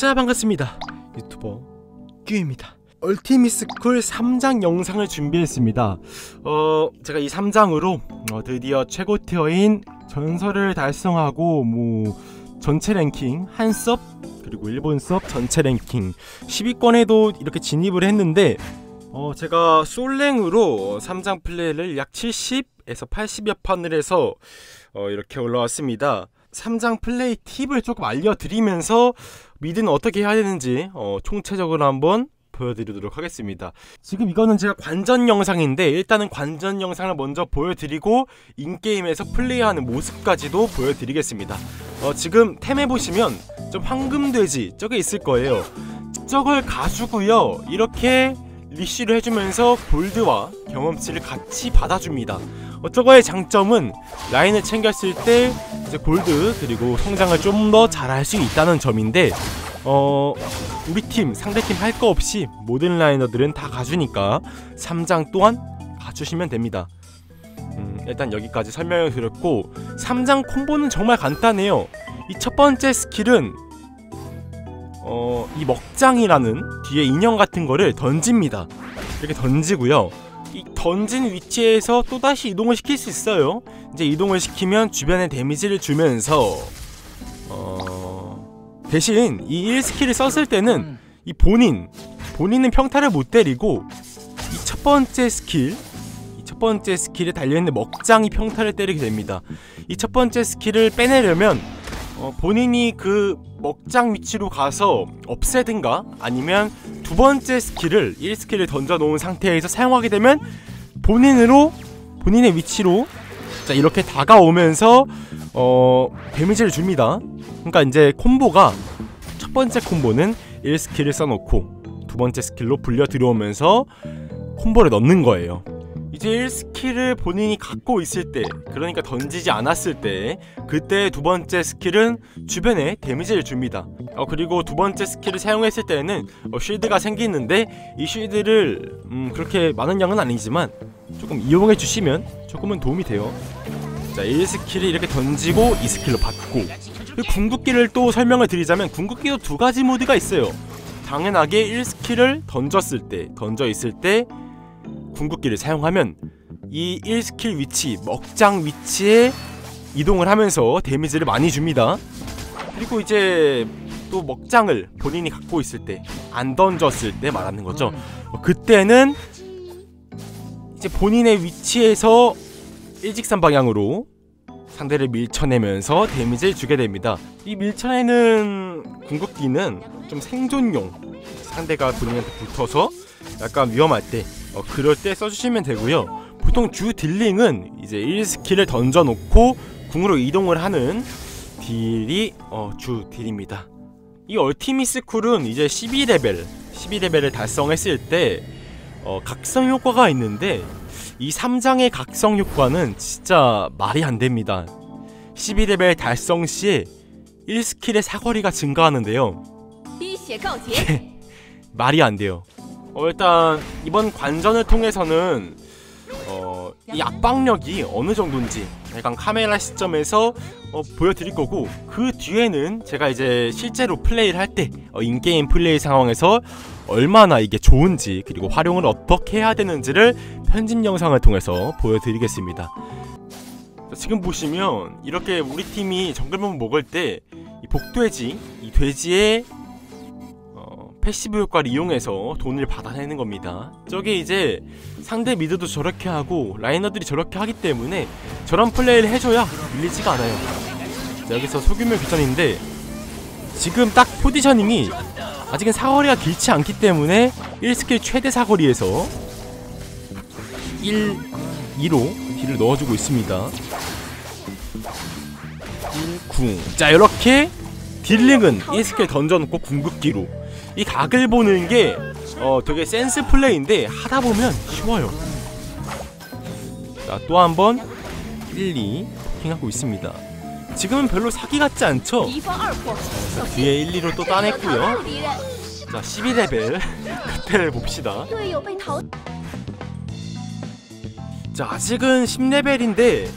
자 반갑습니다. 유튜버 규입니다. 얼티미스쿨 3장 영상을 준비했습니다. 어 제가 이 3장으로 어, 드디어 최고 티어인 전설을 달성하고 뭐 전체 랭킹 한섭 그리고 일본 섭 전체 랭킹 10위권에도 이렇게 진입을 했는데 어 제가 솔랭으로 3장 플레이를 약 70에서 80여 판을 해서 어 이렇게 올라왔습니다. 3장 플레이 팁을 조금 알려드리면서 미드는 어떻게 해야 되는지 어, 총체적으로 한번 보여드리도록 하겠습니다. 지금 이거는 제가 관전 영상인데 일단은 관전 영상을 먼저 보여드리고 인게임에서 플레이하는 모습까지도 보여드리겠습니다. 어, 지금 템에 보시면 좀 황금돼지 저게 있을 거예요. 저걸 가지고요 이렇게 리쉬를 해주면서 골드와 경험치를 같이 받아줍니다. 어, 저거의 장점은 라인을 챙겼을 때 이제 골드 그리고 성장을 좀 더 잘할 수 있다는 점인데 어 우리 팀 상대팀 할 거 없이 모든 라이너들은 다 가주니까 3장 또한 가주시면 됩니다. 음, 일단 여기까지 설명을 드렸고 3장 콤보는 정말 간단해요. 이 첫 번째 스킬은 어, 이 먹장이라는 뒤에 인형 같은 거를 던집니다. 이렇게 던지고요. 이 던진 위치에서 또다시 이동을 시킬 수 있어요. 이제 이동을 시키면 주변에 데미지를 주면서 어... 대신 이 1스킬을 썼을 때는 이 본인 본인은 평타를 못 때리고 이 첫 번째 스킬 이 첫 번째 스킬에 달려있는 먹장이 평타를 때리게 됩니다. 이 첫 번째 스킬을 빼내려면 어, 본인이 그 먹장 위치로 가서 없애든가 아니면 두 번째 스킬을 1스킬을 던져 놓은 상태에서 사용하게 되면 본인으로 본인의 위치로 자 이렇게 다가오면서 어 데미지를 줍니다. 그러니까 이제 콤보가 첫 번째 콤보는 1스킬을 써놓고 두 번째 스킬로 불려 들어오면서 콤보를 넣는 거예요. 이제 1스킬을 본인이 갖고 있을 때 그러니까 던지지 않았을 때 그때 두 번째 스킬은 주변에 데미지를 줍니다. 어, 그리고 두 번째 스킬을 사용했을 때는 어, 쉴드가 생기는데 이 쉴드를 음, 그렇게 많은 양은 아니지만 조금 이용해 주시면 조금은 도움이 돼요. 자 1스킬을 이렇게 던지고 2스킬로 받고. 그 궁극기를 또 설명을 드리자면 궁극기도 두 가지 모드가 있어요. 당연하게 1스킬을 던졌을 때 던져 있을 때 궁극기를 사용하면 이 1스킬 위치, 먹장 위치에 이동을 하면서 데미지를 많이 줍니다. 그리고 이제 또 먹장을 본인이 갖고 있을 때, 안 던졌을 때 말하는 거죠. 어, 그때는 이제 본인의 위치에서 일직선 방향으로 상대를 밀쳐내면서 데미지를 주게 됩니다. 이 밀쳐내는 궁극기는 좀 생존용 상대가 본인한테 붙어서 약간 위험할 때 어, 그럴 때 써주시면 되고요. 보통 주 딜링은 이제 1스킬을 던져놓고 궁으로 이동을 하는 딜이 어, 주 딜입니다. 이 얼티미스 쿨은 이제 12레벨, 12레벨을 달성했을 때 어, 각성 효과가 있는데 이 3장의 각성 효과는 진짜 말이 안 됩니다. 12레벨 달성 시에 1스킬의 사거리가 증가하는데요. 말이 안 돼요. 어, 일단 이번 관전을 통해서는 어, 이 압박력이 어느 정도인지 약간 카메라 시점에서 어, 보여드릴 거고 그 뒤에는 제가 이제 실제로 플레이를 할때 어, 인게임 플레이 상황에서 얼마나 이게 좋은지 그리고 활용을 어떻게 해야 되는지를 편집 영상을 통해서 보여드리겠습니다. 지금 보시면 이렇게 우리 팀이 정글몬 먹을 때 이 복돼지, 이 돼지의 패시브 효과를 이용해서 돈을 받아내는 겁니다. 저게 이제 상대 미드도 저렇게 하고 라이너들이 저렇게 하기 때문에 저런 플레이를 해줘야 밀리지가 않아요. 자, 여기서 소규모 교전인데 지금 딱 포지셔닝이 아직은 사거리가 길지 않기 때문에 1스킬 최대 사거리에서 1, 2로 딜을 넣어주고 있습니다. 1, 9. 자, 이렇게 딜링은 1스킬 던져놓고 궁극기로 이 각을 보는 게 어, 되게 센스 플레이인데 하다 보면 쉬워요. 자, 또 한 번 1, 2 킹하고 있습니다. 지금은 별로 사기 같지 않죠? 자, 뒤에 1, 2로 또 따냈고요. 자, 12레벨 그때를 봅시다. 자, 아직은 10레벨인데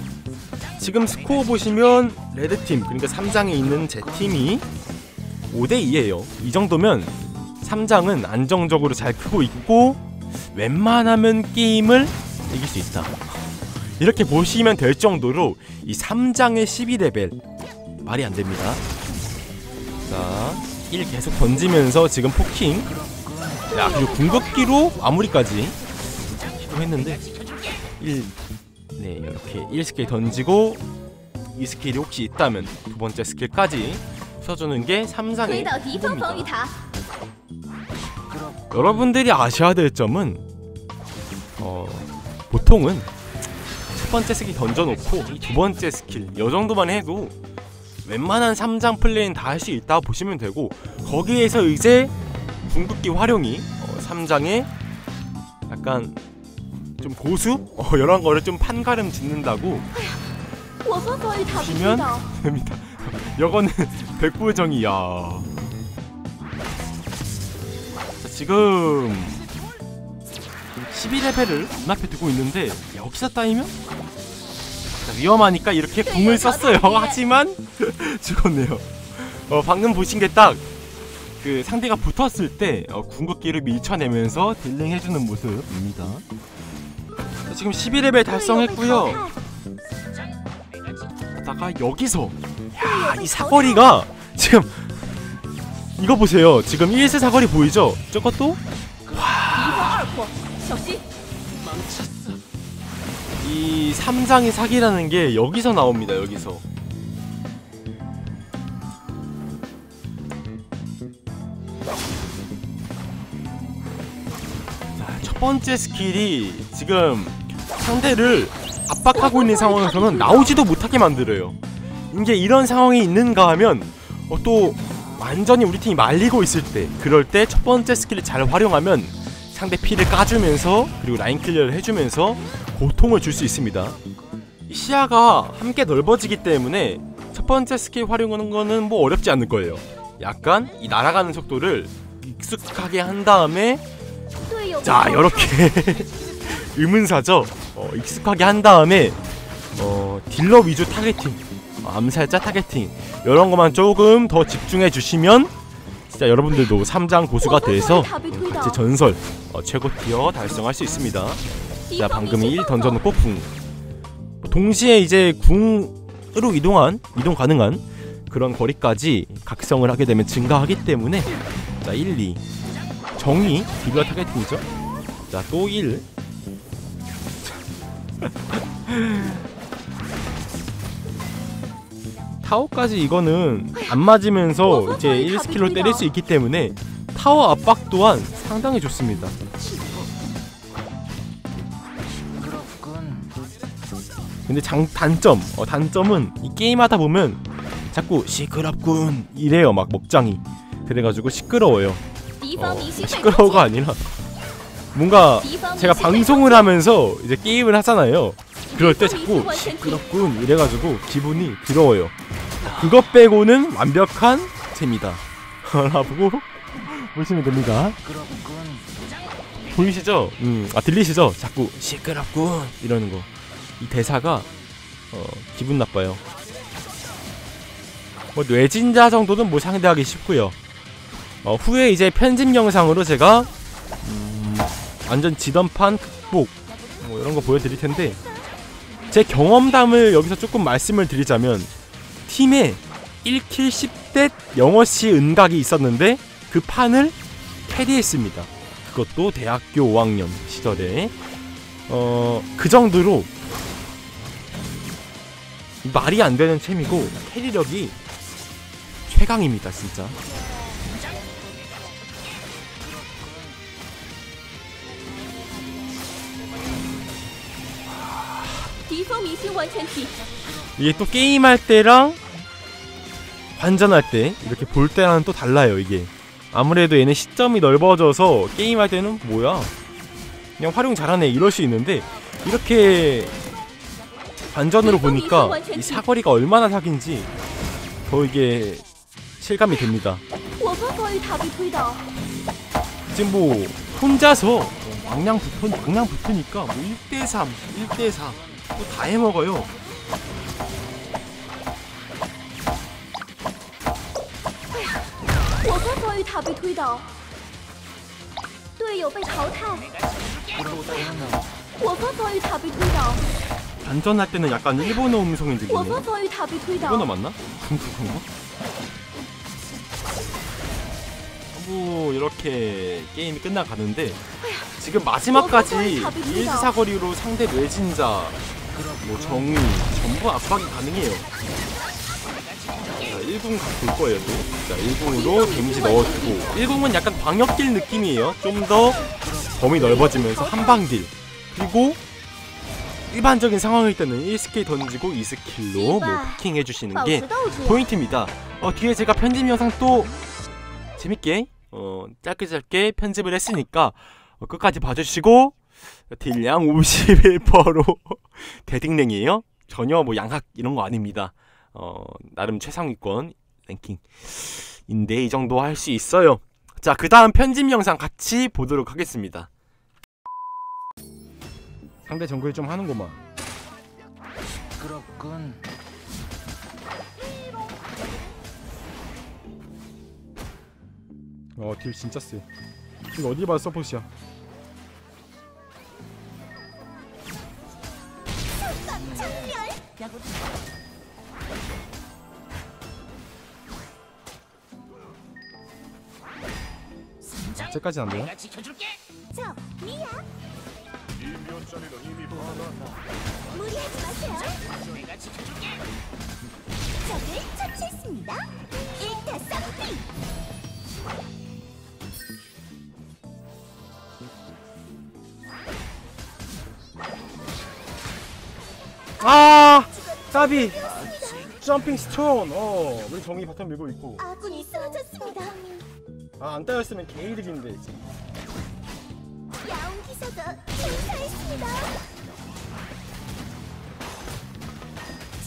지금 스코어 보시면 레드팀, 그러니까 3장에 있는 제 팀이 5대2예요. 이 정도면 3장은 안정적으로 잘 크고 있고 웬만하면 게임을 이길 수 있다. 이렇게 보시면 될 정도로 이 3장의 12레벨 말이 안됩니다. 자1 계속 던지면서 지금 포킹. 네, 야 그리고 궁극기로 마무리까지 했는데 1 네, 이렇게 1스킬 던지고 2스킬이 혹시 있다면 두 번째 스킬까지 써주는 게 3상의 1입니다. 여러분들이 아셔야 될 점은 어, 보통은 첫 번째 스킬 던져놓고 두 번째 스킬 이 정도만 해도 웬만한 3장 플레이는 다 할 수 있다 보시면 되고 거기에서 이제 궁극기 활용이 어, 3장에 약간 좀 고수? 어, 이런 거를 좀 판가름 짓는다고 보시면 됩니다. 이거는 백불정이야. 지금 11레벨을 눈앞에 두고 있는데 여기서 따이면? 위험하니까 이렇게 궁을 썼어요. 하지만 죽었네요. 어, 방금 보신 게 딱 그 상대가 붙었을 때 어, 궁극기를 밀쳐내면서 딜링 해주는 모습입니다. 지금 11레벨 달성했고요. 다가 여기서 야 이 사거리가 지금 이거 보세요. 지금 1세 사거리 보이죠? 저것도? 와. 이 3장의 사기라는 게 여기서 나옵니다. 여기서. 첫 번째 스킬이 지금 상대를 압박하고 있는 상황에서는 나오지도 못하게 만들어요. 이게 이런 상황이 있는가 하면 어, 또 완전히 우리 팀이 말리고 있을 때 그럴 때 첫 번째 스킬을 잘 활용하면 상대 피를 까주면서 그리고 라인 클리어를 해주면서 고통을 줄 수 있습니다. 시야가 함께 넓어지기 때문에 첫 번째 스킬 활용하는 거는 뭐 어렵지 않을 거예요. 약간 이 날아가는 속도를 익숙하게 한 다음에 자 이렇게 의문사죠? 어, 익숙하게 한 다음에 어, 딜러 위주 타겟팅. 암살자 타겟팅. 이런 것만 조금 더 집중해 주시면 진짜 여러분들도 3장 고수가 돼서 같이 전설 어, 최고 티어 달성할 수 있습니다. 자 방금 1 던져놓고 궁 동시에 이제 궁으로 이동한 이동 가능한 그런 거리까지 각성을 하게 되면 증가하기 때문에 자 1, 2 정이 딜러 타겟팅이죠. 자또 1 타워까지 이거는 안 맞으면서 이제 1스킬로 때릴 수 있기 때문에 타워 압박 또한 상당히 좋습니다. 근데 장, 단점 어, 단점은 이 게임하다 보면 자꾸 시끄럽군 이래요 막 먹장이. 그래가지고 시끄러워요. 어, 시끄러워가 아니라 뭔가 제가 방송을 하면서 이제 게임을 하잖아요. 그럴 때 자꾸 시끄럽군 이래가지고 기분이 더러워요. 그것 빼고는 완벽한 재미다 라고 보시면 됩니다 보이시죠? 음, 아 들리시죠? 자꾸 시끄럽군 이러는 거. 이 대사가 어, 기분 나빠요. 뭐 뇌진자 정도는 뭐 상대하기 쉽고요. 어, 후에 이제 편집 영상으로 제가 음, 완전 지던판 극복 뭐 이런 거 보여드릴 텐데 제 경험담을 여기서 조금 말씀을 드리자면 팀에 1킬 10대 영어씨 은각이 있었는데 그 판을 캐리했습니다. 그것도 대학교 5학년 시절에. 어 그 정도로 말이 안 되는 챔이고 캐리력이 최강입니다 진짜. 이게 또 게임할 때랑 반전할 때 이렇게 볼 때랑은 또 달라요 이게. 아무래도 얘는 시점이 넓어져서 게임할 때는 뭐야? 그냥 활용 잘하네 이럴 수 있는데 이렇게 반전으로 보니까 이 사거리가 얼마나 사귄지 더 이게 실감이 됩니다. 지금 뭐 혼자서 방량 붙은 방량 붙으니까 뭐 1대3, 1대4 뭐 다 해먹어요. 遭遇塔被推倒，队友被淘汰， 그렇군. 我方遭遇塔被推倒， 반전할 때는 약간 일본어 음성이 我 들리네 方遭遇塔被推倒 일본어 ， 맞나? 중국어인가? 뭐 이렇게 게임이 끝나가는데 지금 마지막까지 1스 사거리로 상대 뇌진자 뭐 정의 전부 압박이 가능해요 자 1궁 볼 거예요 또. 자 1궁으로 데미지 넣어주고. 1궁은 약간 광역딜 느낌이에요. 좀 더 범위 넓어지면서 한방딜. 그리고 일반적인 상황일 때는 1스킬 던지고 2스킬로 뭐 부킹 해주시는 게 포인트입니다. 어 뒤에 제가 편집 영상 또 재밌게 어 짧게 짧게 편집을 했으니까 어, 끝까지 봐주시고 딜량 51%로 대딩랭이에요. 전혀 뭐 양학 이런 거 아닙니다. 어, 나름 최상위권 랭킹인데 이 정도 할 수 있어요. 자, 그 다음 편집 영상 같이 보도록 하겠습니다. 상대 정글 좀 하는구만. 그렇군. 어, 딜 진짜 세. 이거 어디 봐도 서폿이야. 쟤까지 안 돼요? 내가 지켜줄게. 자, 미야. 무리하지 마세요. 적을 처치했습니다. 일타 쌍피. 아! 까비! 점핑 스톤! 어, 우리 정이 바텀 밀고 있고. 아군이 쓰러졌습니다. 아, 안 따였으면 개이득인데. 야옹 기사가 행사했습니다.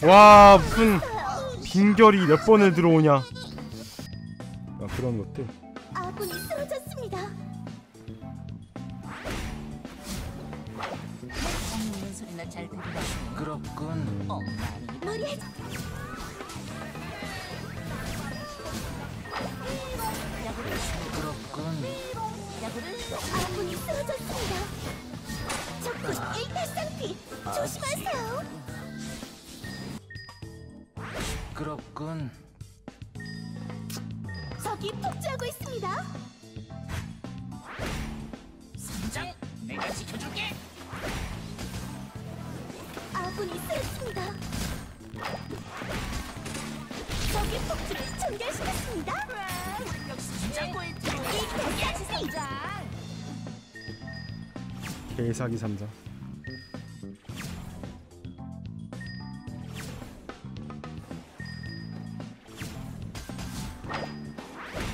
와, 무슨 빈결이 몇 번을 들어오냐. 아, 그런 것들. 아군이 쓰러졌습니다. 소리나 잘 들으 무리하지 그렇군. 아군이 쓰러졌습니다. 적군 일타 쌍피. 조심하세요. 그렇군. 적이 폭주하고 있습니다. 장 내가 지켜줄게. 아군이 쓰러졌습니다. 적이 폭주를 전개시켰습니다. 개사기 삼자.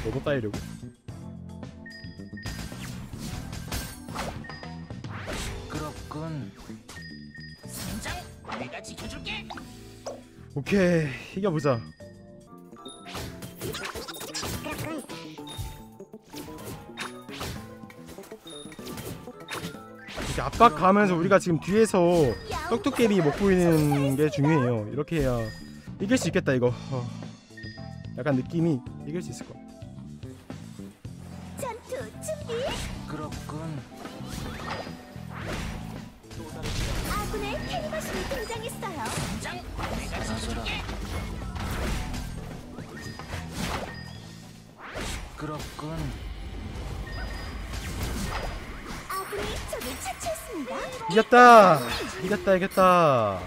너도 따이려고? 그렇군. 장 내가 지켜줄게. 오케이 이겨보자 압박 가면서 우리가 지금 뒤에서 떡두깨비 먹고 있는 게 중요해요 이렇게 해야 이길 수 있겠다 이거 어. 약간 느낌이 이길 수 있을 것 같아 전투 준비. 그렇군. 아군의 캐리머신이 등장했어요. 장 내가 지켜줄게. 그렇군. 이겼다. 이겼다 이겼다.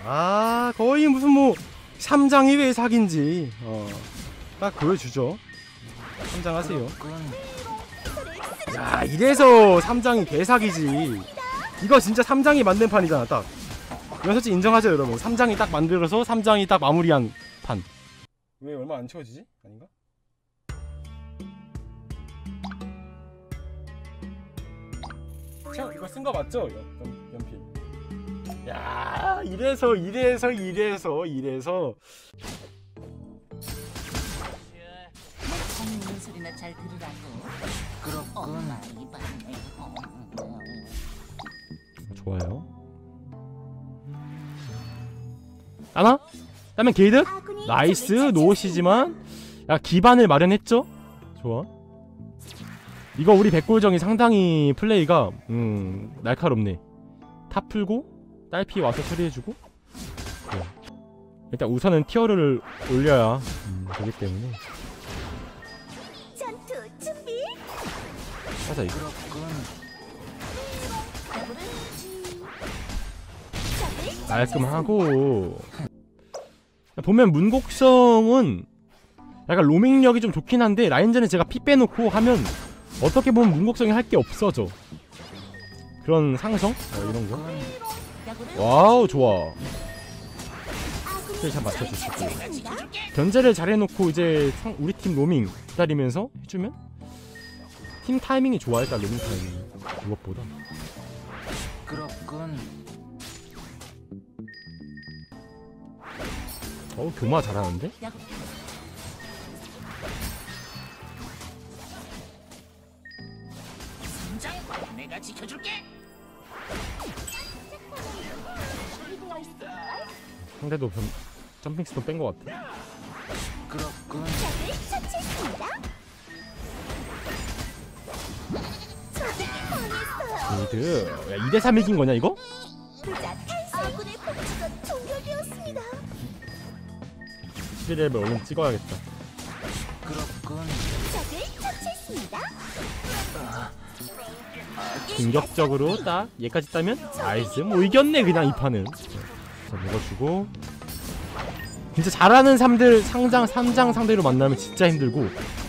아 거의 무슨 뭐 3장이 왜 사기인지. 어, 딱 보여주죠. 3장 하세요. 야 이래서 3장이 개사기지. 이거 진짜 3장이 만든 판이잖아 딱. 이건 솔직히 인정하죠 여러분. 3장이 딱 만들어서 3장이 딱 마무리한 판 왜 얼마 안 채워지지? 아닌가? 참 이거 쓴 거 맞죠? 연, 연필 야 이래서 이래서 이래서 이래서 먹는 소리나 잘 들으라고. 이반네. 좋아요 따나? 따면 게이드? 나이스. 노시지만 야 기반을 마련했죠? 좋아 이거 우리 백골정이 상당히 플레이가 음 날카롭네. 탑 풀고 딸피 와서 처리해주고. 그래. 일단 우선은 티어를 올려야 음, 되기 때문에. 하자 이거. 깔끔하고. 보면 문곡성은 약간 로밍력이 좀 좋긴 한데 라인전에 제가 피 빼놓고 하면 어떻게 보면 문곡성이 할 게 없어져 그런 상성? 어, 이런 거 와우 좋아 잘 맞춰주시고 처치했습니다. 견제를 잘 해놓고 이제 상- 우리 팀 로밍 기다리면서 해주면 팀 타이밍이 좋아 일단 로밍 타이밍 무엇보다 그렇군. 어우 교마 잘하는데? 내가 지켜줄게. 상대도 변, 점핑 스톤 뺀것 같아 그렇군. 적을 처치했습니다. 적이 당했어요. 미드 야 2대3 이긴 거냐 이거? 부자 탈수. 아군의 복수가 종결되었습니다. 11레벨 얼른 찍어야겠다 공격적으로 딱 얘까지 따면 나이스. 뭐 이겼네 그냥 이 판은. 자 먹어주고. 진짜 잘하는 삼들 상장 3장 상대로 만나면 진짜 힘들고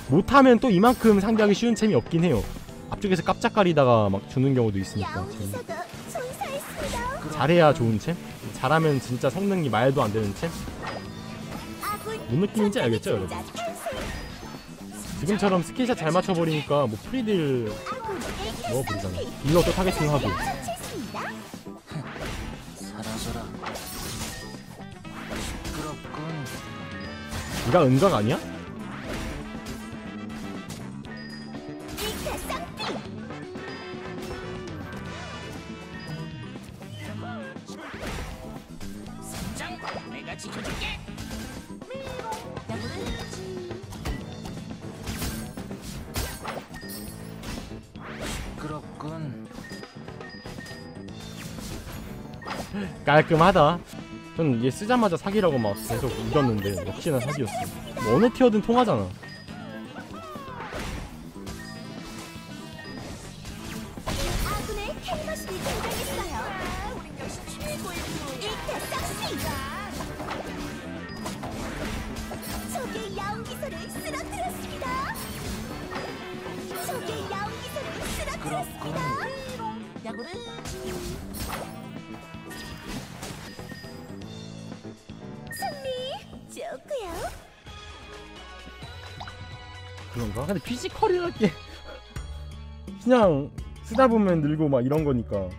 못하면 또 이만큼 상대하기 쉬운 챔이 없긴 해요. 앞쪽에서 깝짝거리다가 막 주는 경우도 있으니까 전사했습니다. 잘해야 좋은 챔? 잘하면 진짜 성능이 말도 안 되는 챔? 뭔 느낌인지 알겠죠 여러분. 지금처럼 스킬샷 잘 맞춰버리니까 뭐 프리딜 아군에게 넣어버리잖아 딜러 또 타겟팅 하고. 사라져라. 그렇군. 네가 은각 아니야? 깔끔하다. 전얘 쓰자마자 사기라고 막 계속 이겼는데 역시나 사기였어. 뭐 어느 티어든 통하잖아. 야옹기사를 승리 좋고요. 그런가? 근데 피지컬이랄 게 그냥 쓰다 보면 늘고 막 이런 거니까